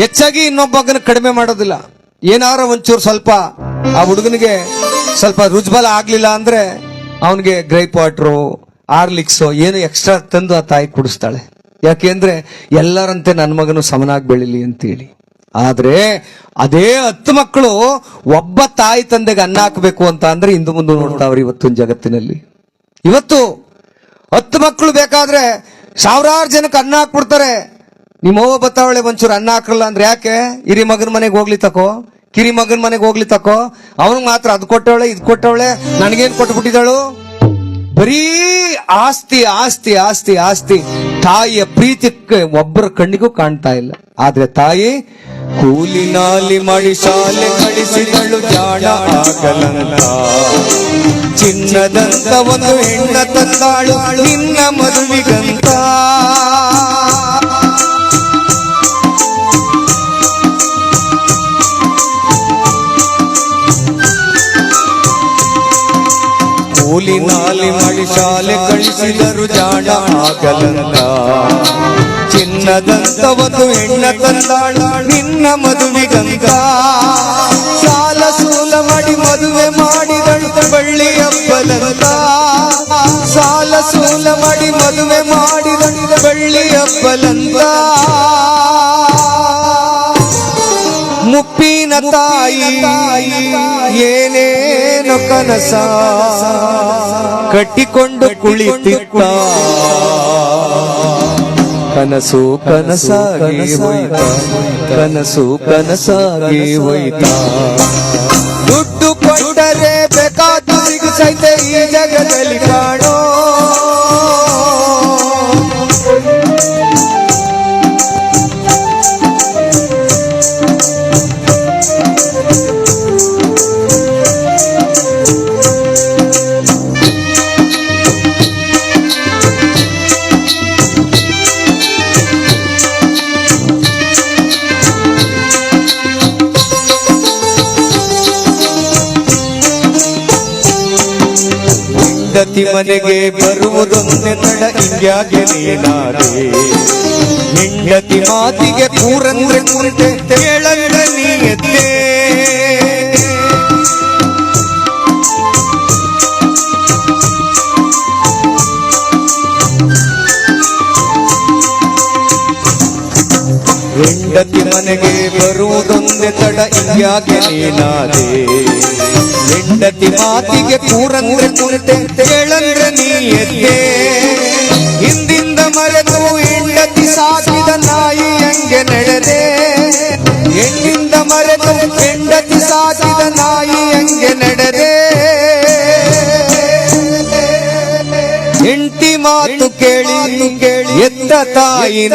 ಹೆಚ್ಚಾಗಿ ಇನ್ನೊಬ್ಬ ಮಗನ ಕಡಿಮೆ ಮಾಡೋದಿಲ್ಲ. ಏನಾರ ಒಂಚೂರು ಸ್ವಲ್ಪ ಆ ಹುಡುಗನಿಗೆ ಸ್ವಲ್ಪ ರುಜ್ಬಲ ಆಗ್ಲಿಲ್ಲ ಅಂದ್ರೆ ಅವನಿಗೆ ಗ್ರೈಪ್ ವಾಟ್ರು ಆರ್ಲಿಕ್ಸ್ ಏನು ಎಕ್ಸ್ಟ್ರಾ ತಂದು ಆ ತಾಯಿ ಕುಡಿಸ್ತಾಳೆ. ಯಾಕೆಂದ್ರೆ ಎಲ್ಲರಂತೆ ನನ್ನ ಮಗನು ಸಮನಾಗಿ ಬೆಳಿಲಿ ಅಂತೇಳಿ. ಆದ್ರೆ ಅದೇ ಹತ್ತು ಮಕ್ಕಳು ಒಬ್ಬ ತಾಯಿ ತಂದೆಗೆ ಅನ್ನ ಹಾಕಬೇಕು ಅಂತ ಅಂದ್ರೆ ಇಂದು ಮುಂದೆ ನೋಡ್ತಾವ್ರಿ ಇವತ್ತಿನ ಜಗತ್ತಿನಲ್ಲಿ. ಇವತ್ತು ಹತ್ತು ಮಕ್ಕಳು ಬೇಕಾದ್ರೆ ಸಾವಿರಾರು ಜನಕ್ಕೆ ಅನ್ನ ಹಾಕ್ಬಿಡ್ತಾರೆ. ನಿಮ್ಮವ್ವ ಬತ್ತಾವಳೆ ಒಂಚೂರು ಅನ್ನ ಹಾಕಲ್ಲ ಅಂದ್ರೆ ಯಾಕೆ? ಹಿರಿ ಮಗನ ಮನೆಗೆ ಹೋಗ್ಲಿ ತಕೋ, ಕಿರಿ ಮಗನ ಮನೆಗೆ ಹೋಗ್ಲಿ ತಕೋ. ಅವನಿಗೆ ಮಾತ್ರ ಅದು ಕೊಟ್ಟವಳೆ, ಇದು ಕೊಟ್ಟವಳೆ, ನನಗೇನ್ ಕೊಟ್ಬಿಟ್ಟಿದ್ದಾಳು? ಬರೀ ಆಸ್ತಿ ಆಸ್ತಿ ಆಸ್ತಿ ಆಸ್ತಿ. ತಾಯಿಯ ಪ್ರೀತಿ ಒಬ್ಬರ ಕಣ್ಣಿಗೂ ಕಾಣ್ತಾ ಇಲ್ಲ. ಆದ್ರೆ ತಾಯಿ ಕೂಲಿ ನಾಲಿ ಮಾಡಿ ಶಾಲೆ ಕಳಿಸಿದಳು, ಜಾಣ ಆಗಲಂತ. ಚಿನ್ನದಂತ ಒಂದು ಹೆಣ್ಣ ತಂದಾಳು, ನಿನ್ನ ಮದುವಿಗಂತ. ಕೂಲಿ ನಾಲಿ ಮಾಡಿ ಶಾಲೆ ಕಳಿಸಿದರು ಜಾಣ ಆಗಲಲ್ಲ ಚಿನ್ನದಂತ ಒಂದು ಹೆಣ್ಣ ತಂದಾಳ ನಿನ್ನ ಮದುವೆಗಂತ. ಸಾಲ ಸೂಲ ಮಾಡಿ ಮದುವೆ ಮಾಡಿದಳು ಬಳ್ಳಿ ಹಬ್ಬಲಂತ ಸಾಲ ಸೂಲ ಮಾಡಿ ಮದುವೆ ಮಾಡಿದಳು ಬಳ್ಳಿ ಹಬ್ಬಲಂತ ಮುಪ್ಪಿನ ತಾಯಿ ಏನೇನು ಕನಸ ಕಟ್ಟಿಕೊಂಡು ಕುಳಿತಿತ್ತ ಕನಸು ಕನಸಾಗಿ ಹೋಯ್ತ. ಕನಸು ಕನಸಾಗಿ ಹೋಯ್ತ. ದುಡ್ಡು ಕೊಟ್ಟರೆ ಬೇಕಾದ ಈ ಜಗದಲ್ಲಿ ಕಾಣೋ. ಹೆಂಡತಿ ಮನೆಗೆ ಬರುವುದೊಂದೇ ತಡ ಹಿಂಗ್ಯಾಗೆ ನೀನಾದೆ? ಹೆಂಡತಿ ಮಾತಿಗೆ ಪೂರಂದ್ರೆ ಕುಂಟೆ ಕೇಳಂದ್ರೆ ನೀ ಎದ್ದೆ. ಹೆಂಡತಿ ಮನೆಗೆ ಬರುವುದೊಂದೇ ತಡ ಹಿಂಗ್ಯಾಗೆ ನೀನಾದೆ? ಹೆಂಡತಿ ಮಾತಿಗೆ ಕೂರಂದ್ರೆ ಕುಂಟೆ ಕೇಳಂದ್ರೆ ನೀ ಎದ್ದೆ ಹಿಂದಿಂದ ಮರೆತು ಹೆಂಡತಿ ಸಾಕಿದ ನಾಯಿ ಹಂಗೆ ನಡೆದೆ ಹೆಣ್ಣಿಂದ ಮರೆತು ಹೆಂಡತಿ ಸಾಕಿದ ನಾಯಿ ಹಂಗೆ ನಡೆದೆ ಹೆಂಡತಿ ಮಾತು ಕೇಳಿ ಎತ್ತ ತಾಯಿನ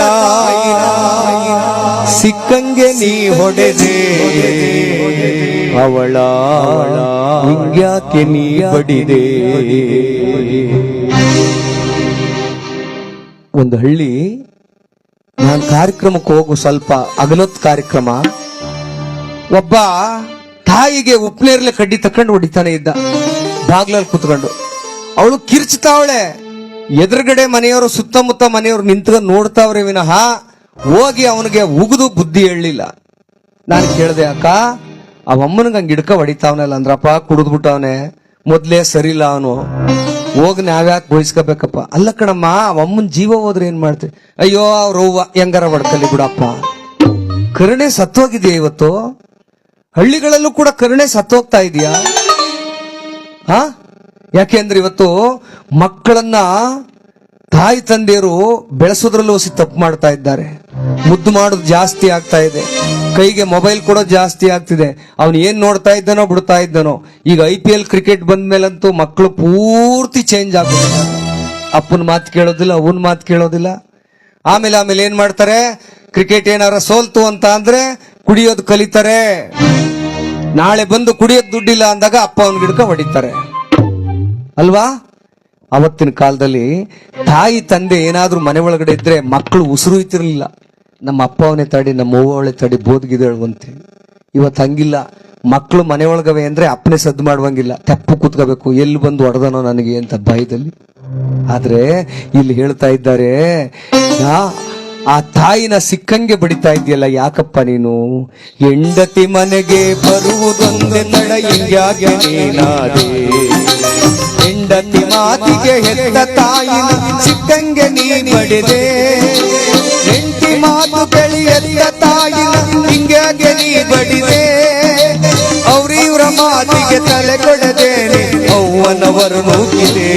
ಸಿಕ್ಕಂಗೆ ನೀ ಹೊಡೆದೆ. ಅವಳ ಯಾಕೆ ನೀ ಬಡಿದೆ. ಒಂದು ಹಳ್ಳಿ, ನಾನು ಕಾರ್ಯಕ್ರಮಕ್ಕೆ ಹೋಗು ಸ್ವಲ್ಪ ಅಗಲೊತ್ ಕಾರ್ಯಕ್ರಮ. ಒಬ್ಬ ತಾಯಿಗೆ ಉಪ್ನೇರ್ಲೆ ಕಡ್ಡಿ ತಕೊಂಡು ಹೊಡಿತಾನೆ ಇದ್ದ. ಬಾಗ್ಲಲ್ಲಿ ಕುತ್ಕೊಂಡು. ಅವಳು ಕಿರ್ಚ್ತಾವಳೆ. ಎದುರುಗಡೆ ಮನೆಯವರು, ಸುತ್ತಮುತ್ತ ಮನೆಯವರು ನಿಂತ್ಕೊಂಡು ನೋಡ್ತಾವ್ರೆ ವಿನಃ ಹೋಗಿ ಅವನಿಗೆ ಉಗಿದು ಬುದ್ಧಿ ಹೇಳಲಿಲ್ಲ. ನಾನು ಕೇಳಿದೆ, ಅಕ್ಕ ಆ ಅಮ್ಮನಿಗೆ ಹಂಗೆ ಹಿಡ್ಕ ಹೊಡಿತಾವನಲ್ಲ ಅಂದ್ರಪ್ಪ ಕುಡಿದ್ಬಿಟ್ಟವನೆ ಮೊದಲೇ ಸರಿಲ್ಲ ಅವನು. ಹೋಗಿ ನಾವ್ಯಾಕೆ ಬೋಯಿಸ್ಕೋಬೇಕಪ್ಪ. ಅಲ್ಲ ಕಣಮ್ಮ ಅವಮ್ಮನ ಜೀವ ಹೋದ್ರೆ ಏನ್ ಮಾಡ್ತೀವಿ ಅಯ್ಯೋ, ಅವ್ರ ಅವ್ವ ಹೆಂಗಾರ ಹೊಡ್ಕಲಿ ಬಿಡಪ್ಪ. ಕರುಣೆ ಸತ್ತೋಗಿದೆಯಾ ಇವತ್ತು? ಹಳ್ಳಿಗಳಲ್ಲೂ ಕೂಡ ಕರುಣೆ ಸತ್ತೋಗ್ತಾ ಇದೆಯಾ? ಹಾ? ಯಾಕೆಂದ್ರೆ ಇವತ್ತು ಮಕ್ಕಳನ್ನ ತಾಯಿ ತಂದೆಯರು ಬೆಳೆಸೋದ್ರಲ್ಲೂ ಸಿ ತಪ್ಪು ಮಾಡ್ತಾ ಇದ್ದಾರೆ. ಮುದ್ದು ಮಾಡೋದು ಜಾಸ್ತಿ ಆಗ್ತಾ ಇದೆ. ಕೈಗೆ ಮೊಬೈಲ್ ಕೊಡೋದು ಜಾಸ್ತಿ ಆಗ್ತಿದೆ. ಅವನು ಏನ್ ನೋಡ್ತಾ ಇದ್ದಾನೋ ಬಿಡ್ತಾ ಇದ್ದಾನೋ. ಈಗ ಐ ಪಿ ಎಲ್ ಕ್ರಿಕೆಟ್ ಬಂದ ಮೇಲಂತೂ ಮಕ್ಕಳು ಪೂರ್ತಿ ಚೇಂಜ್ ಆಗುತ್ತೆ ಅಪ್ಪನ ಮಾತು ಕೇಳೋದಿಲ್ಲ ಅವನ ಮಾತು ಕೇಳೋದಿಲ್ಲ. ಆಮೇಲೆ ಆಮೇಲೆ ಏನ್ ಮಾಡ್ತಾರೆ? ಕ್ರಿಕೆಟ್ ಏನಾರ ಸೋಲ್ತು ಅಂತ ಅಂದ್ರೆ ಕುಡಿಯೋದು ಕಲಿತಾರೆ. ನಾಳೆ ಬಂದು ಕುಡಿಯೋದು ದುಡ್ಡಿಲ್ಲ ಅಂದಾಗ ಅಪ್ಪ ಅವನ್ ಗಿಡಕ ಹೊಡಿತಾರೆ. ಅಲ್ವಾ? ಅವತ್ತಿನ ಕಾಲದಲ್ಲಿ ತಾಯಿ ತಂದೆ ಏನಾದ್ರೂ ಮನೆ ಒಳಗಡೆ ಇದ್ರೆ ಮಕ್ಕಳು ಉಸಿರು ಇತ್ತಿರಲಿಲ್ಲ ನಮ್ಮ ಅಪ್ಪ ಅವನೇ ತಡಿ, ನಮ್ಮ ಅವಳೆ ತಡಿ ಬೋದ್ಗಿದೇಳುವಂತೆ ಇವತ್ತು ಹಂಗಿಲ್ಲ. ಮಕ್ಕಳು ಮನೆ ಒಳಗವೆ ಅಂದ್ರೆ ಅಪ್ಪನೇ ಸದ್ದು ಮಾಡುವಂಗಿಲ್ಲ. ತೆಪ್ಪು ಕೂತ್ಕೋಬೇಕು, ಎಲ್ಲಿ ಬಂದು ಹೊಡೆದನೋ ನನಗೆ ಅಂತ ಭಯದಲ್ಲಿ. ಆದ್ರೆ ಇಲ್ಲಿ ಹೇಳ್ತಾ ಇದ್ದಾರೆ ಆ ತಾಯಿನ ಸಿಕ್ಕಂಗೆ ಬಡಿತಾ ಇದೆಯಲ್ಲ ಯಾಕಪ್ಪ ನೀನು? ಹೆಂಡತಿ ಮನೆಗೆ ಬರುವುದೊಂದೇ ನಡ ನೀನಾದೆ. ಹೆಂಡತಿ ಮಾತಿಗೆ ಹೆತ್ತ ತಾಯಿನ ಸಿಕ್ಕಂಗೆ ನೀ ಬಡಿದೆ ಹೆಂಡತಿ ಮಾತು ಎತ್ತ ತಾಯಿನ ಹಿಂಗಾಗೆ ನೀ ಬಡಿದೆ. ಅವ್ರಿವ್ರ ಮಾತಿಗೆ ತಲೆ ಕೊಡದೇನೆ ಅವ್ವನವರು ನೂಕಿದೆ.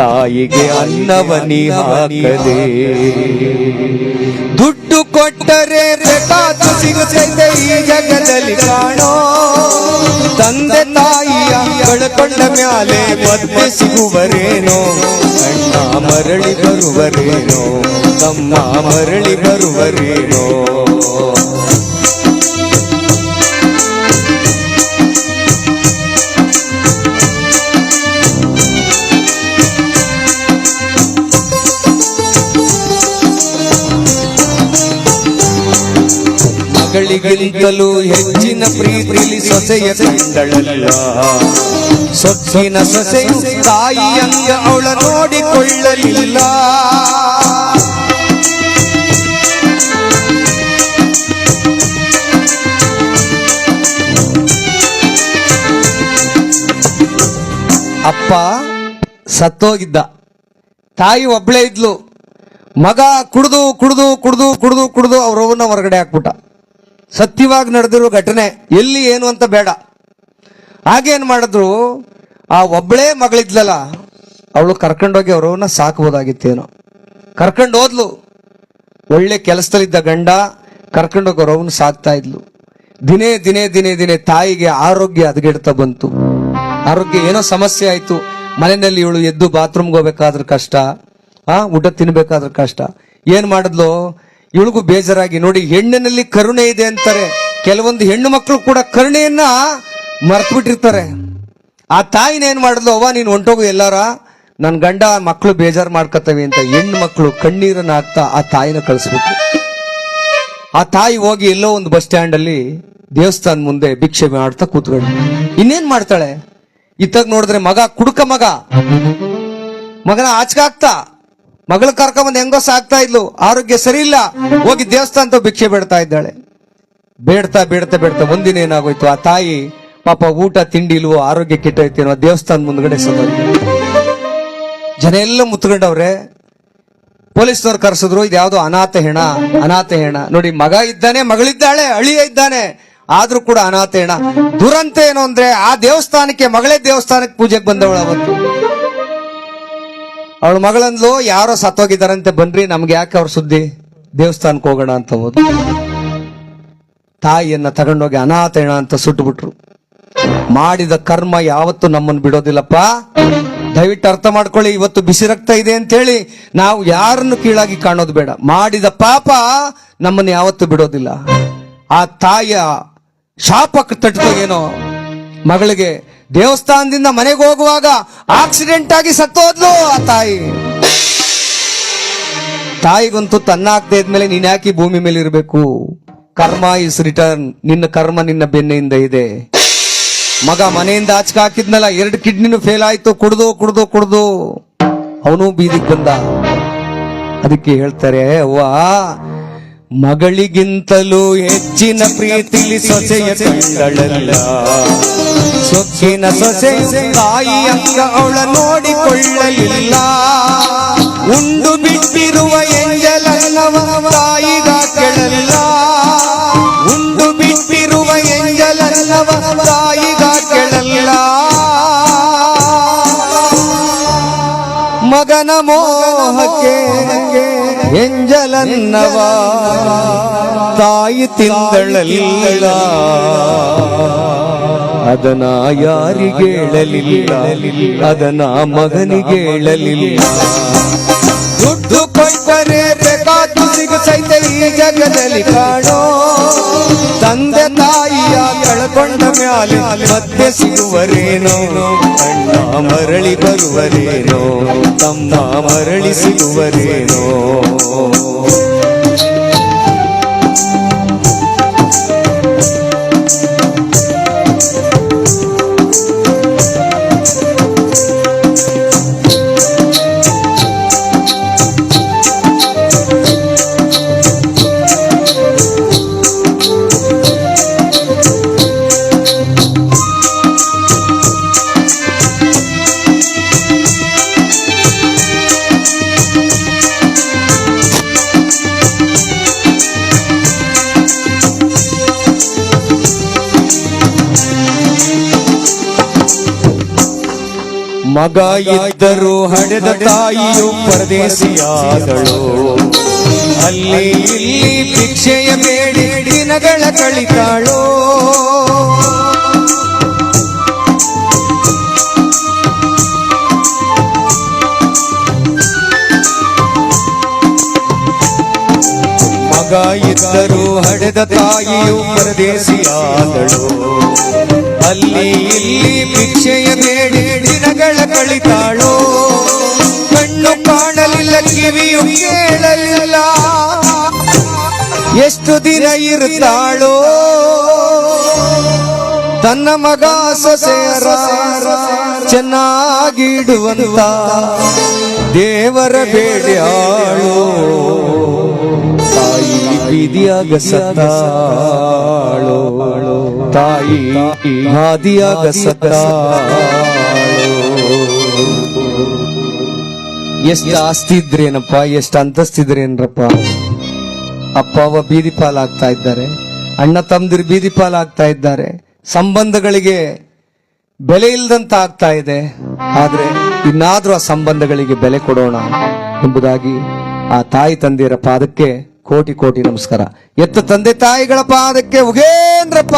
ತಾಯಿಗೆ ಅನ್ನವನಿ ಹಾಕದೆ. ದುಡ್ಡು ಕೊಟ್ಟರೆ ಬೇಕಾದ ಸಿಗುತ್ತದೆ ಈ ಜಗದಲ್ಲಿ ಕಾಣೋ. ತಂದೆ ತಾಯಿಯ ಕಳ್ಕೊಂಡ ಮ್ಯಾಲೆ ಮತ್ತೆ ಸಿಗುವರೇನೋ, ಅಣ್ಣ ಮರಳಿ ಬರುವರೇನೋ, ತಮ್ಮ ಮರಳಿ ಬರುವರೇನೋ. ಮಗಳಿಗಿಂತಲೂ ಹೆಚ್ಚಿನ ಪ್ರೀತಿಲಿ ಸೊಸೆಯ ಕಂಡಳಲ್ಲ ಸೊಸಿನ ಸೊಸೆಯು ತಾಯಿಯಂಗ ಅವಳ ನೋಡಿಕೊಳ್ಳಲಿಲ್ಲ. ಅಪ್ಪ ಸತ್ತೋಗಿದ್ದ. ತಾಯಿ ಒಬ್ಳೇ ಇದ್ಲು. ಮಗ ಕುಡಿದು ಕುಡಿದು ಕುಡಿದು ಕುಡಿದು ಕುಡಿದು ಅವ್ರವನ್ನ ಹೊರಗಡೆ ಹಾಕ್ಬಿಟ್ಟ. ಸತ್ಯವಾಗಿ ನಡೆದಿರೋ ಘಟನೆ ಎಲ್ಲಿ ಏನು ಅಂತ ಬೇಡ. ಹಾಗೇನ್ ಮಾಡಿದ್ರು, ಆ ಒಬ್ಬಳೇ ಮಗಳಿದ್ಲಲ್ಲ, ಅವಳು ಕರ್ಕೊಂಡೋಗಿ ಅವರವನ್ನ ಸಾಕ್ಬೋದಾಗಿತ್ತೇನೋ. ಕರ್ಕೊಂಡು ಹೋದ್ಲು. ಒಳ್ಳೆ ಕೆಲಸದಲ್ಲಿದ್ದ ಗಂಡ ಕರ್ಕೊಂಡೋಗಿ ಅವರವನ್ನ ಸಾಕ್ತಾ ಇದ್ಲು. ದಿನೇ ದಿನೇ ದಿನೇ ದಿನೇ ತಾಯಿಗೆ ಆರೋಗ್ಯ ಹದಗೆಡ್ತಾ ಬಂತು. ಆರೋಗ್ಯ ಏನೋ ಸಮಸ್ಯೆ ಆಯಿತು. ಮನೆಯಲ್ಲಿ ಇವಳು ಎದ್ದು ಬಾತ್ರೂಮ್ಗೆ ಹೋಗ್ಬೇಕಾದ್ರೆ ಕಷ್ಟ. ಆ, ಊಟ ತಿನ್ಬೇಕಾದ್ರೆ ಕಷ್ಟ. ಏನು ಮಾಡಿದ್ಲು? ಇವಳಿಗೂ ಬೇಜಾರಾಗಿ ನೋಡಿ ಹೆಣ್ಣಿನಲ್ಲಿ ಕರುಣೆ ಇದೆ ಅಂತಾರೆ. ಕೆಲವೊಂದು ಹೆಣ್ಣು ಮಕ್ಕಳು ಕೂಡ ಕರುಣೆಯನ್ನ ಮರ್ತು ಬಿಟ್ಟಿರ್ತಾರೆ ಆ ತಾಯಿನ ಏನ್ ಮಾಡಿದ್ಲು? ಅವ್ವ, ನೀನ್ ಹೊಂಟೋಗು ಎಲ್ಲಾರ. ನನ್ ಗಂಡ ಮಕ್ಕಳು ಬೇಜಾರು ಮಾಡ್ಕತ್ತವೆ ಅಂತ ಹೆಣ್ಣು ಮಕ್ಕಳು ಕಣ್ಣೀರನ್ನ ಹಾಕ್ತಾ ಆ ತಾಯಿನ ಕಳಿಸ್ಬಿಟ್ರು. ಆ ತಾಯಿ ಹೋಗಿ ಎಲ್ಲೋ ಒಂದು ಬಸ್ ಸ್ಟ್ಯಾಂಡ್ ಅಲ್ಲಿ ದೇವಸ್ಥಾನ ಮುಂದೆ ಭಿಕ್ಷೆ ಮಾಡ್ತಾ ಕೂತ್ಕೊಂಡು ಇನ್ನೇನ್ ಮಾಡ್ತಾಳೆ? ಇತ್ತಾಗ ನೋಡಿದ್ರೆ ಮಗ, ಕುಡುಕ ಮಗ. ಮಗನ ಆಚೆ ಆಗ್ತಾ ಮಗಳ ಕರ್ಕೊಂಬಂದ್ ಹೆಂಗೋ ಸಾಕ್ತಾ ಇದ್ಲು. ಆರೋಗ್ಯ ಸರಿ ಇಲ್ಲ ಹೋಗಿ ದೇವಸ್ಥಾನ ಭಿಕ್ಷೆ ಬೇಡ್ತಾ ಇದ್ದಾಳೆ. ಬೇಡ್ತಾ ಬೇಡ್ತಾ ಬೇಡ್ತಾ ಒಂದಿನ ಏನಾಗೋಯ್ತು? ಆ ತಾಯಿ ಪಾಪ ಊಟ, ತಿಂಡಿ ಇಲ್ವೋ, ಆರೋಗ್ಯ ಅನ್ನೋ ದೇವಸ್ಥಾನ ಮುಂದ್ಗಡೆ ಸತ್ತೋಯ್ತು. ಜನ ಎಲ್ಲ ಮುತ್ಕೊಂಡವ್ರೆ, ಪೊಲೀಸ್ನವ್ರು ಕರೆಸಿದ್ರು, ಇದು ಯಾವ್ದೋ ಅನಾಥ ಹೆಣ ಅನಾಥ ಹೆಣ. ನೋಡಿ, ಮಗ ಇದ್ದಾನೆ, ಮಗಳಿದ್ದಾಳೆ, ಅಳಿಯ ಇದ್ದಾನೆ, ಆದ್ರೂ ಕೂಡ ಅನಾಥ ಹೆಣ. ದುರಂತ ಏನು ಅಂದ್ರೆ ಆ ದೇವಸ್ಥಾನಕ್ಕೆ, ಮಗಳೇ ದೇವಸ್ಥಾನಕ್ಕೆ ಪೂಜೆಗೆ ಬಂದವಳು ಅವತ್ತು. ಅವಳ ಮಗಳಂದ್ಲು, ಯಾರೋ ಸತ್ತೋಗಿದ್ದಾರಂತೆ ಬನ್ರಿ ನಮ್ಗೆ ಯಾಕೆ ಅವ್ರ ಸುದ್ದಿ? ದೇವಸ್ಥಾನಕ್ಕೆ ಹೋಗೋಣ ಅಂತ ಹೋದ್ರು. ತಾಯಿಯನ್ನ ತಗೊಂಡೋಗಿ ಅನಾಥ ಏಣ ಅಂತ ಸುಟ್ಟುಬಿಟ್ರು ಮಾಡಿದ ಕರ್ಮ ಯಾವತ್ತು ನಮ್ಮನ್ನು ಬಿಡೋದಿಲ್ಲಪ್ಪ. ದಯವಿಟ್ಟು ಅರ್ಥ ಮಾಡ್ಕೊಳ್ಳಿ, ಇವತ್ತು ಬಿಸಿ ರಕ್ತ ಇದೆ ಅಂತೇಳಿ ನಾವು ಯಾರನ್ನು ಕೀಳಾಗಿ ಕಾಣೋದು ಬೇಡ. ಮಾಡಿದ ಪಾಪ ನಮ್ಮನ್ನು ಯಾವತ್ತು ಬಿಡೋದಿಲ್ಲ. ಆ ತಾಯಿಯ ಶಾಪ ತಟ್ಟೋ ಏನೋ ಮಗಳಿಗೆ ದೇವಸ್ಥಾನದಿಂದ ಮನೆಗೆ ಹೋಗುವಾಗ ಆಕ್ಸಿಡೆಂಟ್ ಆಗಿ ಸತ್ತೋದ್ಲು ಆ ತಾಯಿ. ತಾಯಿಗಂತೂ ತನ್ನ ಇದ್ಮೇಲೆ ನೀನ್ ಯಾಕೆ ಭೂಮಿ ಮೇಲೆ ಇರಬೇಕು? ಕರ್ಮ ಇಸ್ ರಿಟರ್ನ್ ನಿನ್ನ ಕರ್ಮ ನಿನ್ನ ಬೆನ್ನೆಯಿಂದ ಇದೆ. ಮಗ ಮನೆಯಿಂದ ಆಚಕ ಹಾಕಿದ್ನಲ್ಲ, ಎರಡು ಕಿಡ್ನಿನೂ ಫೇಲ್ ಆಯ್ತು. ಕುಡ್ದು ಕುಡ್ದು ಕುಡ್ದು. ಅವನು ಬೀದಿಗೆ ಬಂದ. ಅದಕ್ಕೆ ಹೇಳ್ತಾರೆ ಅವ್ವ ಮಗಳಿಗಿಂತಲೂ ಹೆಚ್ಚಿನ ಪ್ರೀತಿಲಿ ಸೊಸೆಯ ಕಂಡಳಲ್ಲ ಸೊಕ್ಕಿನ ಸೊಸೆ ತಾಯಿ ಅಂಗ ಅವಳ ನೋಡಿಕೊಳ್ಳಲಿಲ್ಲ. ಉಂಡು ಬಿಟ್ಟಿರುವ ಎಂಜಲನ್ನವ ತಾಯಿಗ ಕೆಳಲ್ಲ ಉಂಡು ಬಿಟ್ಟಿರುವ ಎಂಜಲನ್ನವ ತಾಯಿಗ ಕೆಳಲ್ಲ ಮಗನ ಮೋಹಕ್ಕೆ ಎಂಜಲನ್ನವ ತಾಯಿ ತಿಂದಳಲ್ಲ ಅದನ ಯಾರಿಗೇಳಲಿಲ್ಲ ಅದನ ಮಗನಿಗೇಳಲಿಲ್ಲ ದುಡ್ಡು ಈ ಜಗದಲ್ಲಿ ಕಾಣೋ ತಂದೆ ತಾಯಿಯ ಕಳ್ಕೊಂಡ ಮ್ಯಾಲೆ ಮತ್ತೆ ಸಿಗುವರೇನೋ, ಅಣ್ಣ ಮರಳಿ ಬರುವರೇನೋ, ತಮ್ಮ ಮರಳಿ ಸಿಗುವರೇನೋ. ಮಗ ಇದ್ದರು ಹಡೆದ ತಾಯಿಯು ಪರದೇಶಿಯಾದಳು ಅಲ್ಲಿ ಇಲ್ಲಿ ಭಿಕ್ಷೆಯ ಬೇಡಿ ದಿನಗಳ ಕಳಿತಾಳು. ಮಗ ಇದ್ದರು ಹಡೆದ ತಾಯಿಯು ಪರದೇಶಿಯಾದಳು ಅಲ್ಲಿ ಇಲ್ಲಿ ಭಿಕ್ಷೆಯ ಬೇಡಿ ದಿನಗಳ ಕಳಿತಾಳೋ? ಕಣ್ಣು ಕಾಣಲಿಲ್ಲ, ಕಿವಿಯು ಕೇಳಲಿಲ್ಲ. ಎಷ್ಟು ದಿನ ಇರುತ್ತಾಳೋ ತನ್ನ ಮಗ ಸೊಸೆಯರ ಚೆನ್ನಾಗಿಡುವಂತ ದೇವರ ಬೇಡ್ಯಾಳು ತಾಯಿ ಬೀದಿಯಾಗ ಸತ್ತಾಳು. ತಾಯಿ ಹಾದಿಯಾಗ ಸತ್ತಾಳು. ಎಷ್ಟು ಆಸ್ತಿ ಇದ್ರೇನಪ್ಪ ಎಷ್ಟು ಅಂತಸ್ತಿದ್ರೇನ್ರಪ್ಪ? ಅಪ್ಪ ಅವ ಬೀದಿ ಪಾಲಾಗ್ತಾ ಇದ್ದಾರೆ ಅಣ್ಣ ತಮ್ಮದಿರು ಬೀದಿ ಪಾಲಾಗ್ತಾ ಇದ್ದಾರೆ ಸಂಬಂಧಗಳಿಗೆ ಬೆಲೆ ಇಲ್ಲದಂತ ಆಗ್ತಾ ಇದೆ ಆದ್ರೆ ಇನ್ನಾದ್ರೂ ಆ ಸಂಬಂಧಗಳಿಗೆ ಬೆಲೆ ಕೊಡೋಣ ಎಂಬುದಾಗಿ ಆ ತಾಯಿ ತಂದೆಯರ ಪಾದಕ್ಕೆ ಕೋಟಿ ಕೋಟಿ ನಮಸ್ಕಾರ. ಎತ್ತ ತಂದೆ ತಾಯಿಗಳ ಪಾದಕ್ಕೆ ಉಗೇಂದ್ರಪ್ಪ!